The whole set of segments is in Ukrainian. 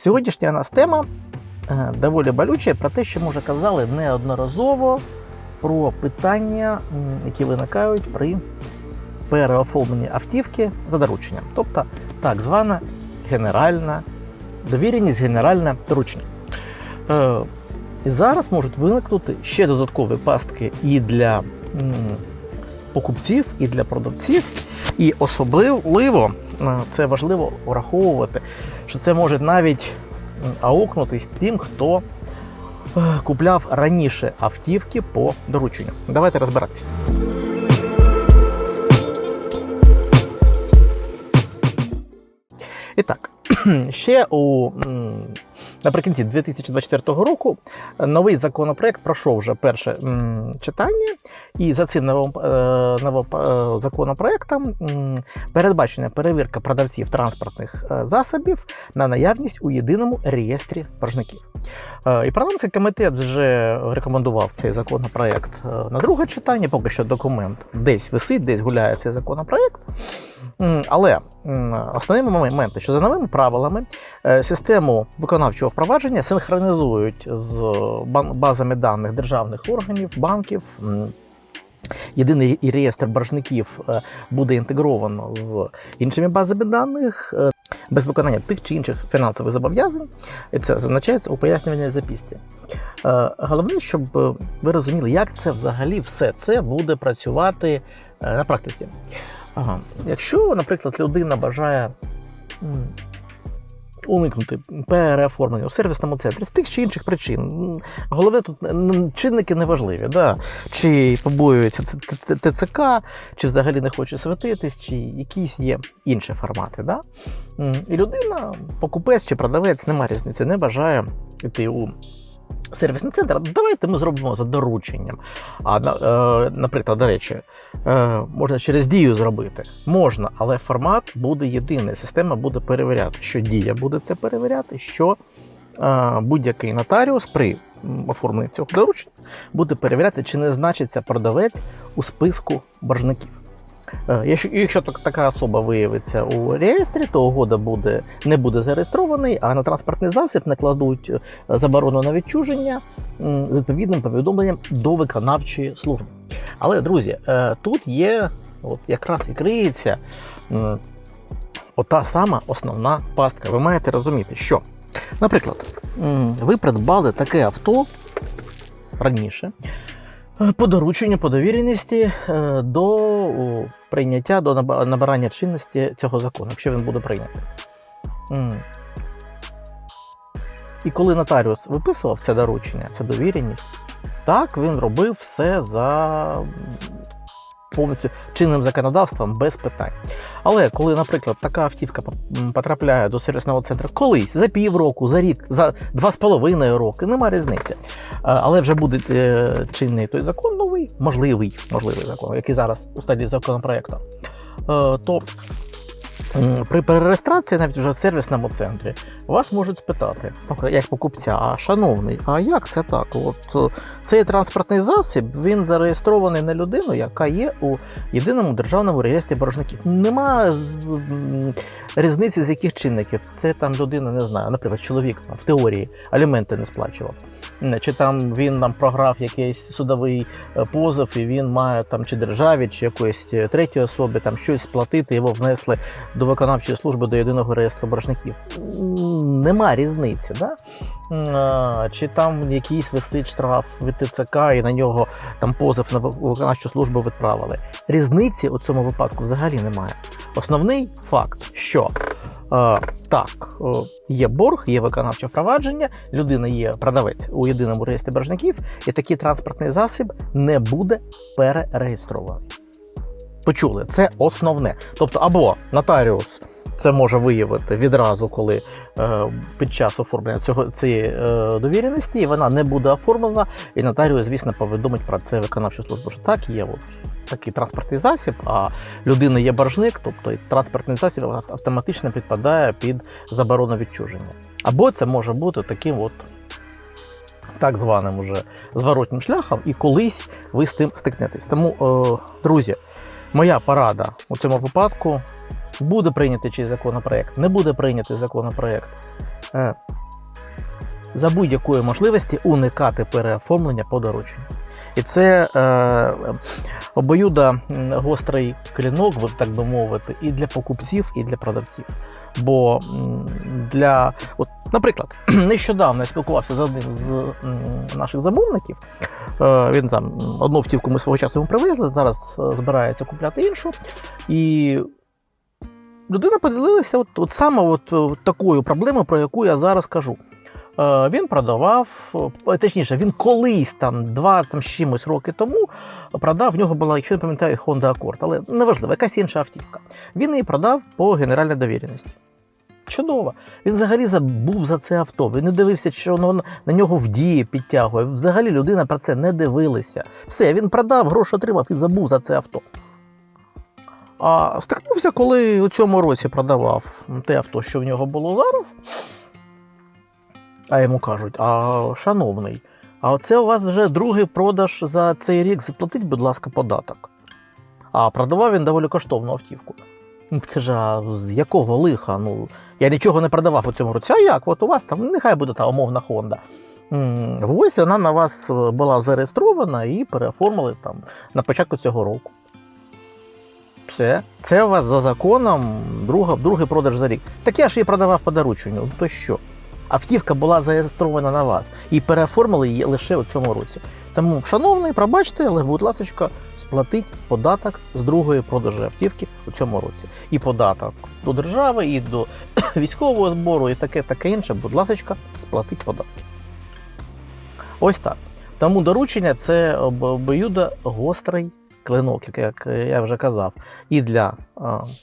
Сьогоднішня у нас тема е, доволі болюча про те, що ми вже казали неодноразово про питання, які виникають при переоформленні автівки за дорученням, тобто так звана генеральна довіреність, генеральне доручення. Е, І зараз можуть виникнути ще додаткові пастки і для покупців, і для продавців. І особливо це важливо враховувати, що це може навіть аукнутись тим, хто е, купляв раніше автівки по дорученню. Давайте розбиратися. І так, ще у наприкінці 2024 року новий законопроект пройшов вже перше читання, і за цим новим, е, новим е, законопроектом передбачена перевірка продавців транспортних е, засобів на наявність у єдиному реєстрі боржників. Е, І парламентський комітет вже рекомендував цей законопроект е, на друге читання. Поки що документ десь висить, десь гуляє цей законопроект. Але основні моменти, що за новими правилами е, систему виконавчого впровадження синхронізують з базами даних державних органів, банків. Єдиний реєстр боржників е, буде інтегровано з іншими базами даних е, без виконання тих чи інших фінансових зобов'язань. Це зазначається у пояснювальній записці. Е, Головне, щоб е, ви розуміли, як це взагалі все це буде працювати е, на практиці. Ага. Якщо, наприклад, людина бажає уникнути переоформлення у сервісному центрі з тих чи інших причин, головне тут чинники неважливі, да? чи побоюється ТЦК, чи взагалі не хоче святитись, чи якісь є інші формати. Да? І людина, покупець чи продавець, нема різниці, не бажає йти у сервісний центр. Давайте ми зробимо за дорученням. А е, наприклад, до речі, е, можна через дію зробити. Можна, але формат буде єдиний. Система буде перевіряти, що дія буде це перевіряти, що е, будь-який нотаріус при оформленні цього доручення буде перевіряти, чи не значиться продавець у списку боржників. Е, Якщо, така особа виявиться у реєстрі, то угода буде, не буде зареєстрований, а на транспортний засіб накладуть е, заборону на відчуження з відповідним повідомленням до виконавчої служби. Але, друзі, е, тут є, от якраз і криється ота сама основна пастка. Ви маєте розуміти, що, наприклад, ви придбали таке авто раніше. По дорученню, по довіреності до о, прийняття, до набирання чинності цього закону, якщо він буде прийнятий. І коли нотаріус виписував це доручення, це довіреність, так він робив все за повністю чинним законодавством без питань. Але коли, наприклад, така автівка потрапляє до сервісного центру колись за півроку, за рік, за два з половиною роки, нема різниці. Але вже буде е, чинний той закон новий, можливий, можливий закон, який зараз у стадії законопроекту, е, то при перереєстрації, навіть вже в сервісному центрі, вас можуть спитати, як покупця, а шановний, а як це так? От е, цей транспортний засіб він зареєстрований на людину, яка є у єдиному державному реєстрі боржників. Нема з, різниці, з яких чинників. Це там людина не знаю, наприклад, чоловік там, в теорії аліменти не сплачував. Чи там він нам програв якийсь судовий е, позов, і він має там чи державі, чи якоїсь е, третій особі там щось сплатити, його внесли до виконавчої служби до єдиного реєстру боржників. Нема різниці, да? Чи там якийсь висить штраф від ТЦК і на нього там позов на виконавчу службу відправили. Різниці у цьому випадку взагалі немає. Основний факт, що е, так, е, є борг, є виконавче впровадження, людина є продавець у єдиному реєстрі боржників, і такий транспортний засіб не буде перереєстрований. Почули, це основне. Тобто, або нотаріус це може виявити відразу, коли е, під час оформлення цього цієї е, довіреності, вона не буде оформлена, і нотаріус, звісно, повідомить про це виконавчу службу. Що так, є от такий транспортний засіб, а людина є боржник, тобто транспортний засіб автоматично підпадає під заборону відчуження. Або це може бути таким от. Так званим уже зворотнім шляхом, і колись ви з тим стикнетесь. Тому, е, друзі, моя порада у цьому випадку буде прийнятий чий законопроект, не буде прийнятий законопроект. е, за будь-якої можливості уникати переоформлення по дорученню. І це е, обоюда гострий клінок, так би мовити, і для покупців, і для продавців. Бо для, от, наприклад, нещодавно я спілкувався з одним з наших замовників. Е, він там одну автівку ми свого часу йому привезли, зараз е, збирається купляти іншу. І людина поділилася от, от саме от, е, такою проблемою, про яку я зараз кажу. Він продавав, точніше, він колись там два там з чимось роки тому продав. В нього була, якщо не пам'ятаю, Honda Accord, але неважливо, якась інша автівка. Він її продав по генеральній довіреності. Чудово. Він взагалі забув за це авто. Він не дивився, що воно на нього в дії підтягує. Взагалі людина про це не дивилася. Все, він продав, гроші отримав і забув за це авто. А стикнувся, коли у цьому році продавав те авто, що в нього було зараз. А йому кажуть: а шановний, а це у вас вже другий продаж за цей рік. Заплатіть, будь ласка, податок. А продавав він доволі коштовну автівку. Каже: а з якого лиха? Ну, я нічого не продавав у цьому році. А як? От у вас там, нехай буде та умовна Хонда. Ось вона на вас е, була зареєстрована і переоформили там на початку цього року. Все. Це у вас за законом друга, другий продаж за рік. Так я ж її продавав по дорученню. Ну, То що? Автівка була зареєстрована на вас і переоформили її лише у цьому році. Тому, шановний, пробачте, але, будь ласка, сплатіть податок з другої продажу автівки у цьому році. І податок до держави, і до військового збору, і таке, таке інше, будь ласка, сплатіть податки. Ось так. Тому доручення це об- обоюдо гострий клинок, як- я вже казав, і для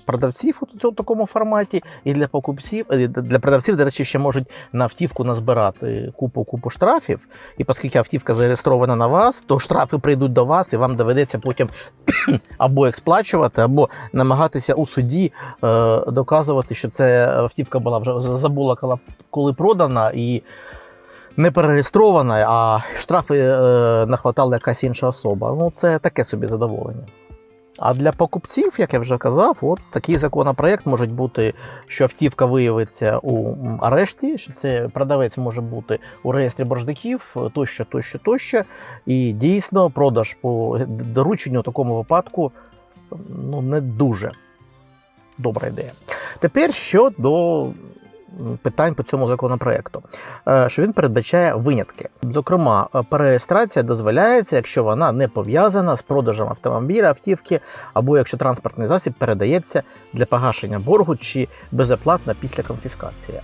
продавців у такому форматі, і для покупців. Для продавців, до речі, ще можуть на автівку назбирати купу купу штрафів. І оскільки автівка зареєстрована на вас, то штрафи прийдуть до вас, і вам доведеться потім або їх сплачувати, або намагатися у суді е, доказувати, що це автівка була вже забула, коли продана, і не перереєстрована, а штрафи е, нахватала якась інша особа. Ну, це таке собі задоволення. А для покупців, як я вже казав, от такий законопроект може бути, що автівка виявиться у арешті, що це продавець може бути у реєстрі боржників, тощо, тощо, тощо. І дійсно продаж по дорученню у такому випадку ну, не дуже добра ідея. Тепер щодо питань по цьому законопроекту, Е, що він передбачає винятки. Зокрема, е, перереєстрація дозволяється, якщо вона не пов'язана з продажем автомобіля, автівки, або якщо транспортний засіб передається для погашення боргу чи безоплатно після конфіскації.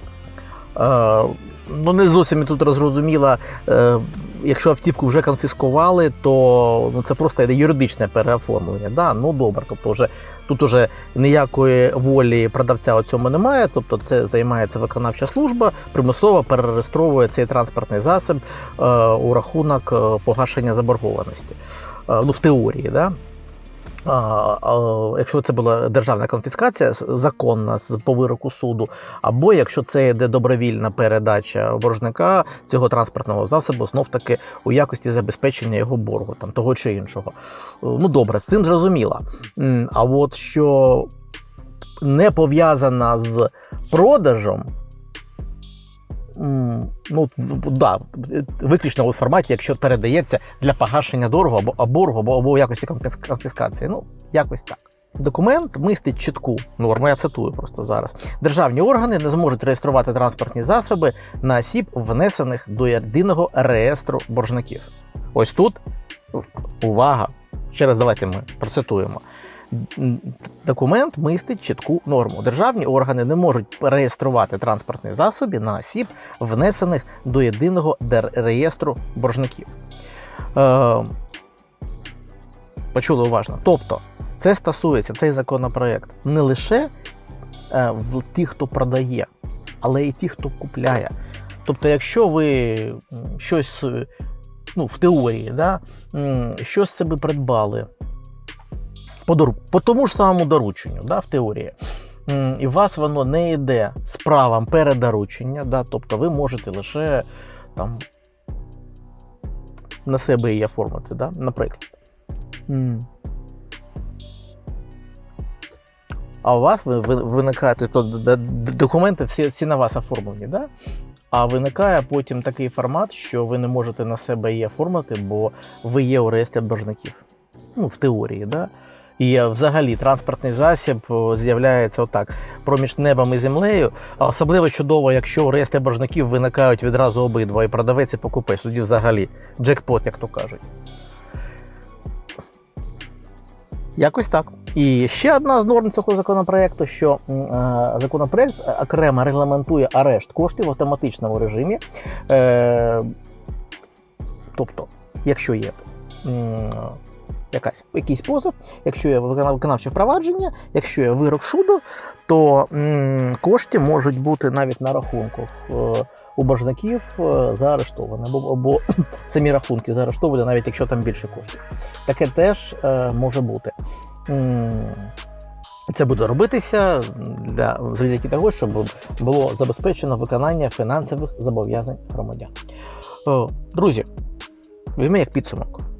Ну, не зовсім тут розрозуміло, е, якщо автівку вже конфіскували, то ну, це просто йде юридичне переоформлення. Да? Ну добре, тобто вже тут уже ніякої волі продавця у цьому немає. Тобто це займається виконавча служба, примусово перереєстровує цей транспортний засіб е, у рахунок е, погашення заборгованості. Ну, в теорії, да? Якщо це була державна конфіскація законна з по вироку суду, або якщо це йде добровільна передача боржника цього транспортного засобу, знов таки у якості забезпечення його боргу, там того чи іншого. Е, Ну добре, з цим зрозуміло. А от що не пов'язана з продажем. Ну, да, виключно у форматі, якщо передається для погашення дорогу або, боргу, або, або якості конфіскації. Ну, якось так. Документ містить чітку норму, я цитую просто зараз. Державні органи не зможуть реєструвати транспортні засоби на осіб, внесених до єдиного реєстру боржників. Ось тут увага. Ще раз давайте ми процитуємо. Документ містить чітку норму. Державні органи не можуть реєструвати транспортні засоби на осіб, внесених до єдиного реєстру боржників. Е, почули уважно. Тобто, це стосується цей законопроект не лише е, в тих, хто продає, але й тих, хто купляє. Тобто, якщо ви щось е, ну, в теорії, да, щось себе придбали по, дору- по тому ж самому дорученню, да, в теорії. І у вас воно не йде з правом передоручення, да, тобто ви можете лише там, на себе її оформити, да, наприклад. А у вас ви- ви- виникає то документи всі, всі на вас оформлені, да? а виникає потім такий формат, що ви не можете на себе її оформити, бо ви є у реєстрі боржників. Ну, в теорії, да? І е, взагалі транспортний засіб з'являється отак проміж небом і землею. А особливо чудово, якщо у реєстрі боржників виникають відразу обидва, і продавець і покупець. Тоді взагалі джекпот, як то кажуть. Якось так. І ще одна з норм цього законопроекту, що е, законопроект окремо регламентує арешт коштів в автоматичному режимі. Е, тобто, якщо є м, якась, якийсь позов, якщо є виконавче впровадження, якщо є вирок суду, то м, кошти можуть бути навіть на рахунках е, у боржників е, заарештовані, або, або самі рахунки заарештовані, навіть якщо там більше коштів. Таке теж е, може бути. Це буде робитися для завдяки того, щоб було забезпечено виконання фінансових зобов'язань громадян. Друзі, візьми як підсумок.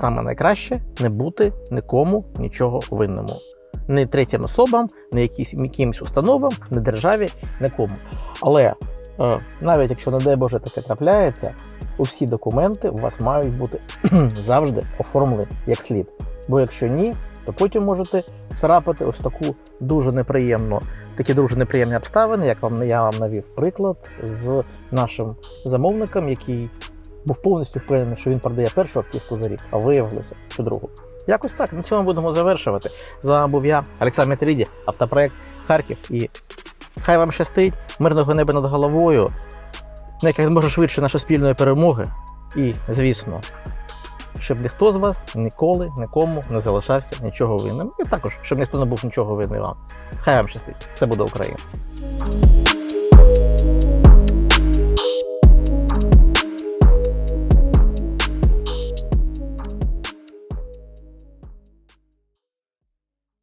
Саме найкраще не бути нікому нічого винному. Не третім особам, не якісь, якимось установам, не державі, нікому. Але е, навіть якщо, не дай Боже, таке трапляється, усі документи у вас мають бути завжди оформлені як слід. Бо якщо ні, то потім можете втрапити ось таку дуже неприємну, такі дуже неприємні обставини, як вам я вам навів приклад з нашим замовником, який був повністю впевнений, що він продає першу автівку за рік, а виявилося, що другу. Якось так. На цьому будемо завершувати. З вами був я, Олександр Метріді, автопроект Харків. І хай вам щастить, мирного неба над головою, як може швидше нашої спільної перемоги. І, звісно, щоб ніхто з вас ніколи нікому не залишався нічого винним. І також, щоб ніхто не був нічого винний вам. Хай вам щастить. Все буде Україна.